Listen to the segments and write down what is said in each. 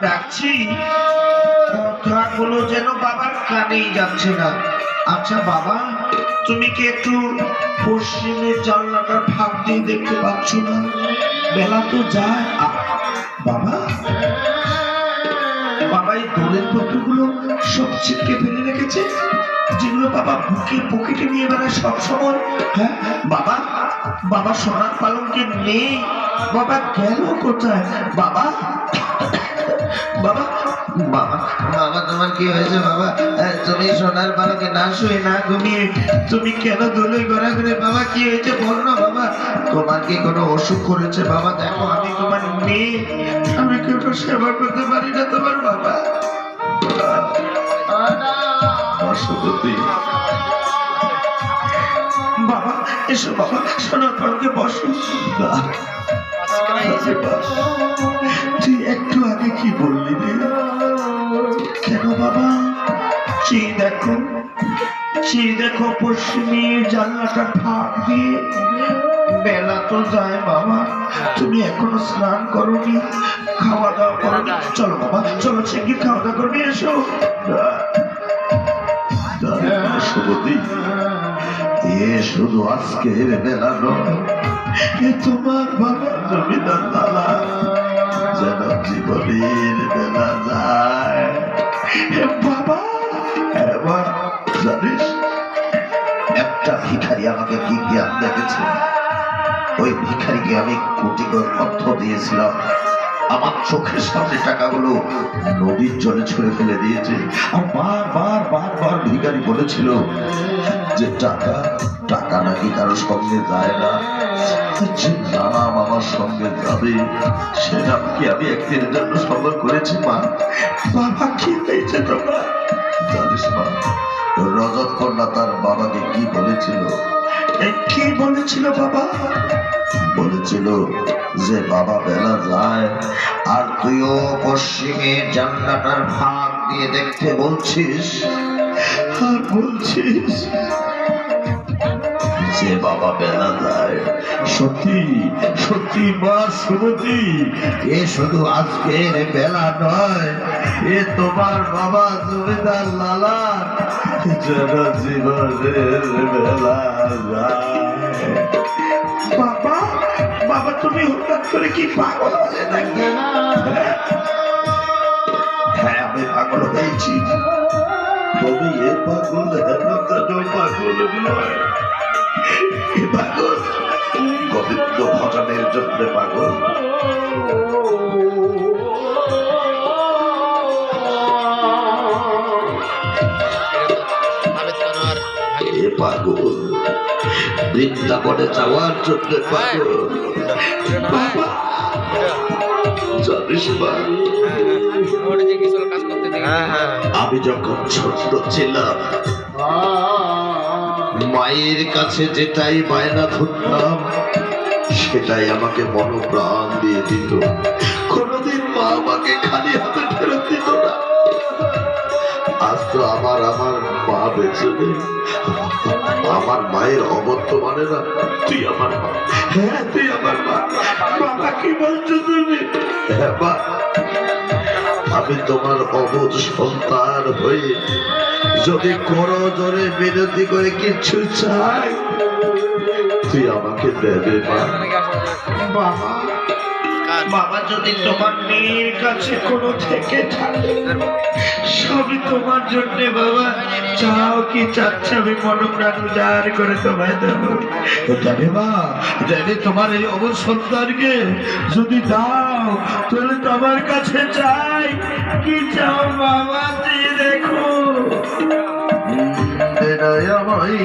ডাকছি, কথাগুলো যেন বাবার কানেই যাচ্ছে না। আচ্ছা বাবা, তুমি কি একটু পশ্চিমের জানলাটার ফাঁক দিয়ে দেখতে পাচ্ছ না? বেলা তো যায়। বাবা বাবা, এই দোলের পত্রগুলো সব ছিটকে ফেলে রেখেছে, যেগুলো বাবা বুকে পকেটে নিয়ে বেড়ায় সব সময়। হ্যাঁ বাবা বাবা সোনার পালনকে নেই। বাবা গেল কোথায়? বাবা বাবা তোমার কি হয়েছে বাবা? তুমি সোনার পালকে না শুয়ে না ঘুমিয়ে তুমি কেন দোলে ঘোরা ঘুরে বাবা, কি হয়েছে বল না বাবা? তোমার কি কোনো অসুখ করেছে বাবা? দেখো, আমি তোমার মেয়ে। আমি কেউ সেবা করতে পারি না তোমার বাবা। বাবা, এসো বাবা, সোনার পালকে বসো। তুই একটু আগে কি বললি রে? কেন বাবা চেয়ে দেখো চেয়ে দেখো পশ্চিমে জানলাটা ফাঁক দিয়ে, বেলা তো যায় বাবা, তুমি এখনও স্নান করোনি খাওয়া দাওয়া করোনি। চলো বাবা, চলো শিগগির খাওয়া দাওয়া করবি, এসো। শুধু আজকের বেলা নয় তোমার বাবা জমিদার দাদা জীবনের বেলা যায় বাবা এবার জানিস একটা ভিখারি আমাকে কি জ্ঞান দেখেছে ওই ভিখারিকে আমি কোটি করে অর্থ দিয়েছিলাম। আমার চোখের সামনে টাকাগুলো নদীর জলে ছুঁড়ে ফেলে দিয়েছে। আর বার বার বার বার ভিখারি বলেছিল যে টাকা টাকা নাকি কারোর সঙ্গে যায় না? যে নাম আমার সঙ্গে যাবে, সে কি আমি একদিনের জন্য সংগ্রহ করেছি, মা? বাবা কি হয়েছে তোমার? জানিস, মা, রজত কন্যা তার বাবাকে কি বলেছিল? কি বলেছিল, বাবা? বলেছিল যে বাবা বেলা যায়, আর তুইও পশ্চিমে জান্নাটার ভাগ দিয়ে দেখতে বলছিস? আর বলছিস যে বাবা বেলা যায় সত্যি সত্যি মা সুমতি, এ শুধু আজকের বেলা নয়, এ তোমার বাবা জমিদার লালা যেন জীবনের বেলা বাবা বাবা, তুমি হঠাৎ করে কি পাগল হলে নাকি? হ্যাঁ আমি পাগল হয়েছি। তবে এ পাগল তেন পাগল নয়? পাগল। গোবিন্দ ভজনের জন্য পাগল কানোয়ার এ পাগল বৃন্দাবনে যাওয়ার জন্য পাগল বাবা জানিস আমি যখন ছোট্ট ছিলাম মায়ের কাছে যেটাই বায়না ধরতাম, সেটাই আমাকে মনোপ্রাণ দিয়ে দিত। কোনোদিন মা আমাকে খালি হাতে ফেরত দিত না। আজ তো আমার আমার মা বেঁচে আমার মায়ের অবর্ত মানে না, তুই আমার মা। হ্যাঁ তুই আমার মা। বাবা, কি বলছো তুমি? হ্যাঁ মা আমি তোমার অবুধ সন্তান হয়ে যদি করো জোরে বিনতি করে কিছু চাই, তুই আমাকে দেবে বাবা যদি তোমার বাবা। চাও কি চাচ্ছে আমি মা তোমার এই অবর সন্তানকে যদি দাও তাহলে তোমার কাছে চাই কি চাও বাবা দেখো। দয়াময়ী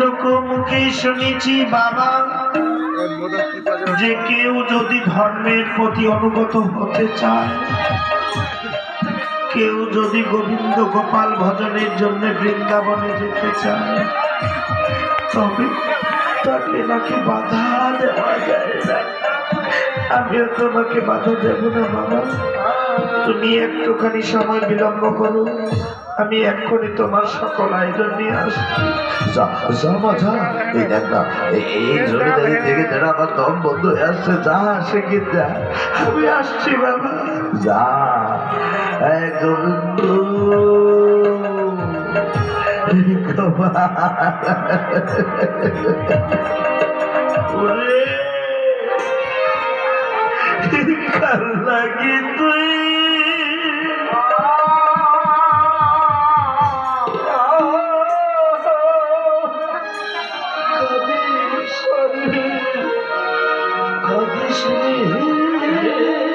লোকমুখে শুনেছি বাবা, যে কেউ যদি ধর্মের প্রতি অনুগত হতে চায়, কেউ যদি গোবিন্দ গোপাল ভজনের জন্য বৃন্দাবনে যেতে চায়, তবে তাকে নাকি বাধা দেওয়া যায়। না আমিও তোমাকে বাধা দেব না, বাবা। তুমি একটুখানি সময় বিলম্ব করো। আমি এক্ষুনি তোমার সকল আয়োজন নিয়ে যা এই জমিদারি থেকে আমার বন্ধ আসছে, যা আসে কি আমি আসছি, বাবা। যা লাগি তুই কবি সরি কবি রে।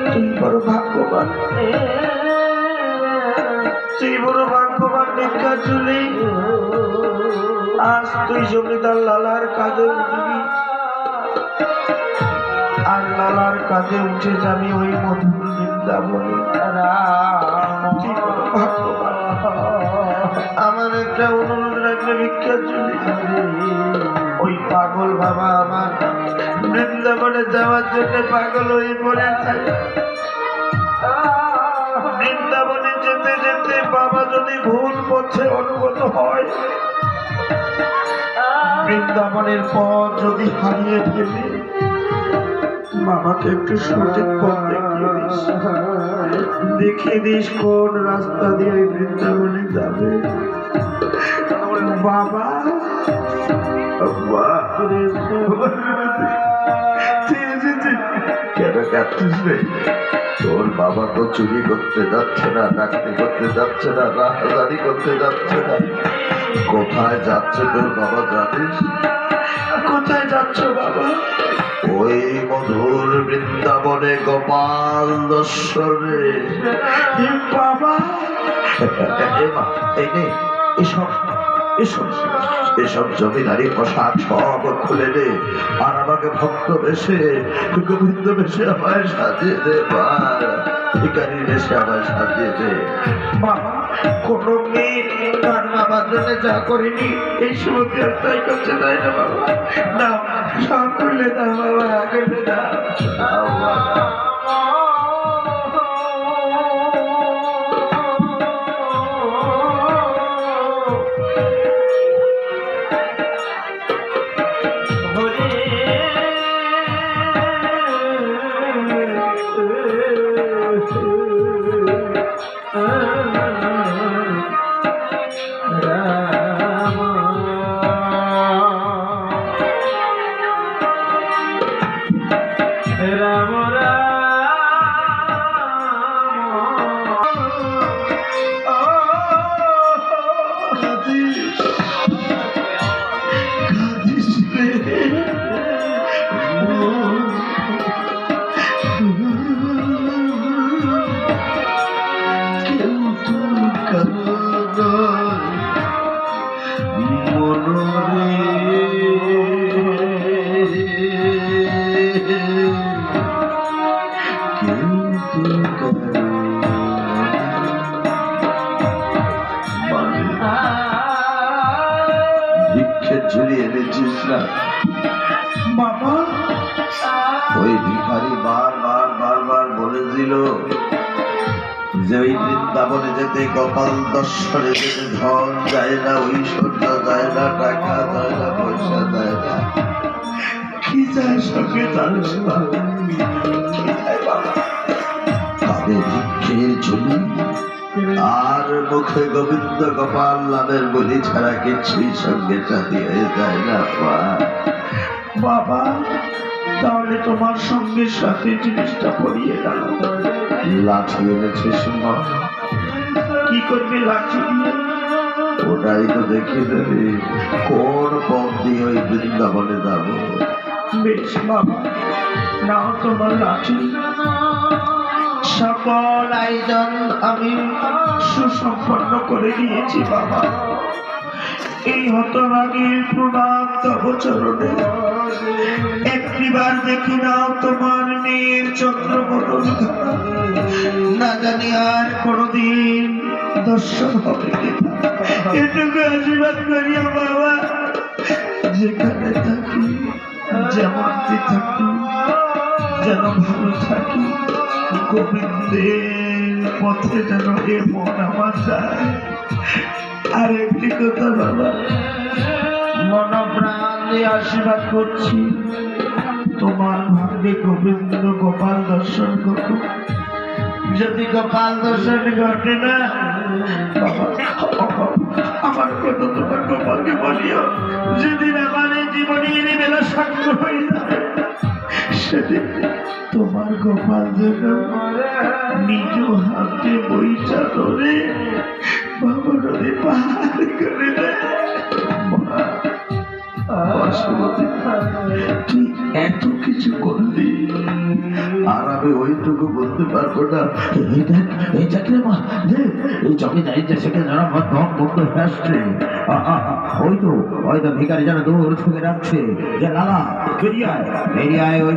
তুই বড় ভাগ্যবান তুই বড় আজ তুই জমিদার লালার কাজে উঠবি আর লালার কাজে উঠে যাবি ওই মধুর আমার একটা অনুরোধ রাখবে ভিক্ষা চুলি ওই পাগল বাবা আমার বৃন্দাবনে যাওয়ার জন্য পাগল হয়ে পড়েছে বৃন্দাবনে যেতে যেতে বাবা যদি ভুল পথে অনুগত হয়, বৃন্দাবনের পথ যদি হারিয়ে ফেলে বাবাকে একটু সঠিক পথ দেখিয়ে দিস। দেখিয়ে দিস কোন রাস্তা দিয়ে বৃন্দাবনে যাবে। বাবা তোর বাবা তো চুরি করতে যাচ্ছে না, ডাকতে করতে যাচ্ছে না রাহাজারি করতে যাচ্ছে না। কোথায় যাচ্ছে তোর বাবা, জানিস? কোথায় যাচ্ছ বাবা? ওই মধুর বৃন্দাবনে গোপাল দর্শনে। বাবা। এই নে এসব এসব এসব জমিদারি পোশাক সব খুলে দে আর আমাকে ভক্ত বেশে গোবিন্দ বেশে আমায় সাজিয়ে দে ভিকারি বেশে আমায় সাজিয়ে দে। বাবা কোন মেয়ে তার বাবার জন্য যা করিনি, এই সময় তাই করছে, তাই না বাবা? দাও সব করলে দাও বাবা করলে দাও। ভিক্ষের ঝুলি এনেছিস না বাবা। ওই ভিখারি বার বার বার বার বলেছিল যে ওই বৃন্দাবনে যেতে কপাল দর্শনে যেতে ধন যায় না ঐশ্বর্য যায় না টাকা যায় না পয়সা যায় না। কি যায় সঙ্গে জানিস বাবা? ভিক্ষের ঝুলি আর মুখে গোবিন্দ গোপাল নামের বলি ছাড়া কিছুই সঙ্গে সাথী হয়ে যায় না বাবা, তাহলে তোমার সঙ্গে সাথে জিনিসটা পড়িয়ে গেল। লাঠি এনেছিস, মা। কি করবে লাঠি? ওটাই তো দেখে দেবে। কোন পথ দিয়ে ওই বৃন্দাবনে যাব? বেশ, বাবা। নাও তোমার লাঠি। সকল আয়োজন আমি সুসম্পন্ন করে দিয়েছি, বাবা। এই হতভাগীর প্রণাম তব চরণে একটিবার দেখি নাও তোমার মেয়ের চন্দ্রমোহন না জানি আর কোনদিন দর্শন হবে এটুকু আশীর্বাদ করিও বাবা। যেখানে থাকি, যেমনটি থাকি, যেন ভালো থাকি। গোবিন্দের পথে যেন এ মন আমার আর একটি কথা বাবা মন প্রাণ দিয়ে আশীর্বাদ করছি তোমার ভাগ্যে গোবিন্দ গোপাল দর্শন করো যদি গোপাল দর্শন ঘটে না আমার কথা তোমার গোপালকে বলিও যেদিন আমার জীবনে বেলা সাক্ষ্য হয়ে যাবে সেদিন তোমার গোপাল নিজ হাতে বইটা ধরে বাবা পাহাড় করে এত কিছু আর আমি ওইটুকু বলতে পারব না। এই এই দেখ মা দেখ এই জমিদারি দেশকে যারা আমার আ, আ, ওই তো ওই তো ভিখারি যেন দৌড় ছুঁকে রাখছে যে লালা ওই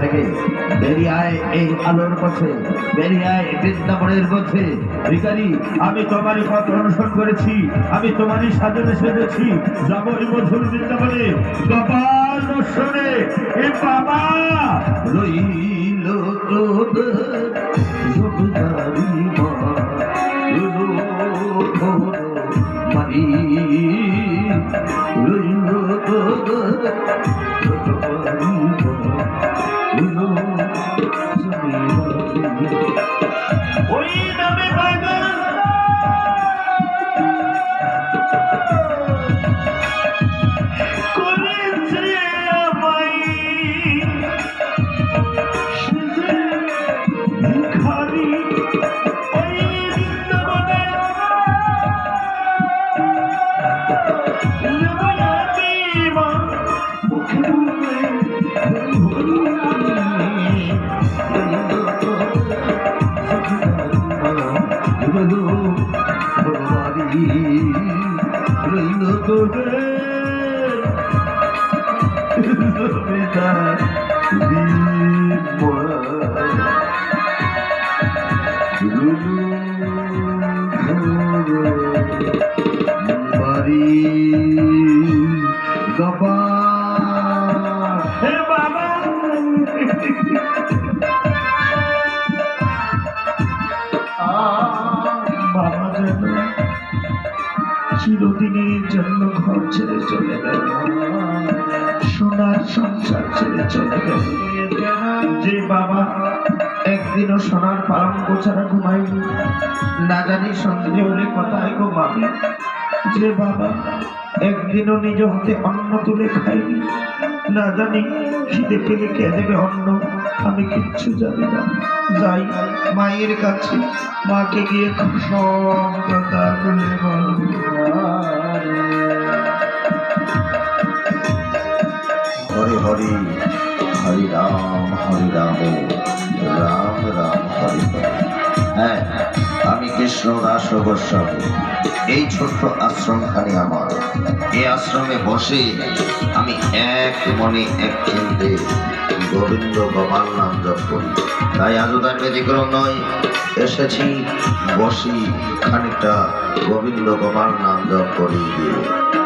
থেকে এই আলোর পথে বৃন্দাবনের পথে। ভিখারি, আমি তোমারই পথ অনুসরণ করেছি, আমি তোমারই সাজনে সেজেছি। যাব এই মধুর বৃন্দাবনে দর্শনে, এ বাবা! রইল Goodbye. বাবা। বাবা। চিরদিনের জন্য ঘর ছেড়ে চলে গেল। সোনার সংসার ছেড়ে চলে গেল। যে বাবা একদিনও সোনার পালঙ্ক ছাড়া ঘুমাইনি না জানি সন্ধে হলে কোথায় গো যে বাবা একদিনও নিজ হাতে অন্ন তুলে খাইনি না জানি খিদে পেলে কে দেবে অন্ন, আমি কিচ্ছু জানি না। যাই, মায়ের কাছে, মাকে গিয়ে সব কথা বলব হরি হরি হরি রাম হরি রাম রাম রাম, হরি হরি। হ্যাঁ আমি কৃষ্ণ দাস গোস্বামী। এই ছোট্ট আশ্রমখানি আমার। এই আশ্রমে বসে আমি এক মনে এক চিন্তে গোবিন্দ গোপাল নাম জপ করি। তাই আজও তার ব্যতিক্রম নয়। এসেছি, বসি, খানিকটা গোবিন্দ গোপাল নাম জপ করি দিয়ে।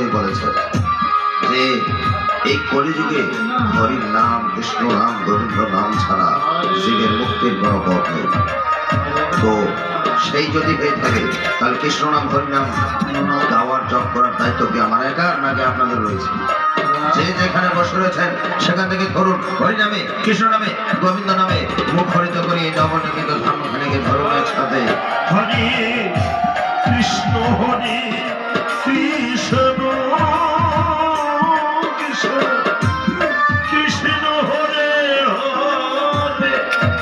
যথার্থই বলেছেন যে এই কলিযুগে হরির নাম, কৃষ্ণ নাম, গোবিন্দ নাম ছাড়া জীবের মুক্তির কোনো পথ নেই। তো সেই যদি হয়ে থাকে, তাহলে কৃষ্ণ নাম হরিনাম গাওয়ার, জপ করার দায়িত্ব কি আমার একা নাকি আপনাদের রয়েছে? যে যেখানে বসে রয়েছেন, সেখান থেকে ধরুন, হরি নামে, কৃষ্ণ নামে, গোবিন্দ নামে মুখ হরিত করি এই নবনির্মিত ধর্মখানিকে ধরুন একসাথে। হরে, কৃষ্ণ হরে।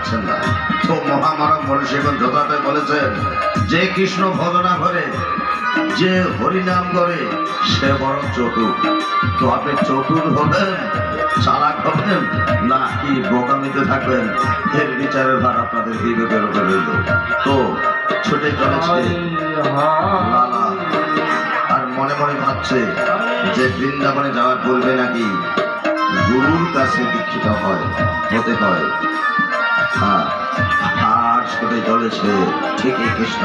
গাচ্ছেন না। তো মহামানব মনীষীগণ যথাতে বলেছেন যে কৃষ্ণ ভজনা করে যে হরিনাম করে সে বড় চতুর। তো আপনি চতুর হবেন চালাক হবেন না কি বোকামিতে থাকবেন? এর বিচারের ভার আপনাদের বিবেকের উপরে রইল। তো ছুটে চলেছে লালা আর মনে মনে ভাবছে যে বৃন্দাবনে যাওয়ার বলবে নাকি গুরুর কাছে দীক্ষিত হয় হতে হয়। হ্যাঁ আর ছুটে চলেছে ঠিকই কৃষ্ণ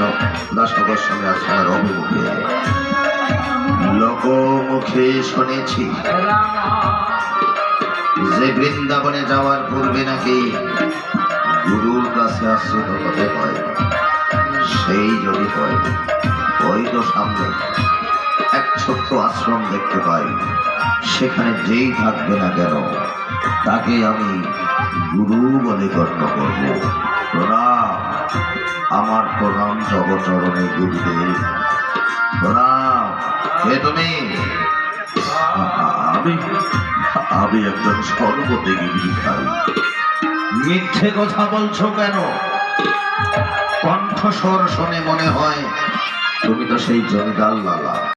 দাস গোস্বামী আশ্রমের অভিমুখে। লোকমুখে শুনেছি যে বৃন্দাবনে যাওয়ার পূর্বে নাকি গুরুর কাছে আশ্রিত হতে হয় সেই যদি হয়, ওই তো সামনে এক ছোট্ট আশ্রম দেখতে পাই। সেখানে যেই থাকবে না কেন, তাকে আমি গুরু বলে গণ্য করব প্রণাম। আমার প্রণাম জগচরণে গুরুদেব। প্রণাম। কে তুমি? আমি আমি একজন সর্বদেবী ভিখারি মিথ্যে কথা বলছো কেন? কণ্ঠস্বর শুনে মনে হয় তুমি তো সেই জমিদার লালা।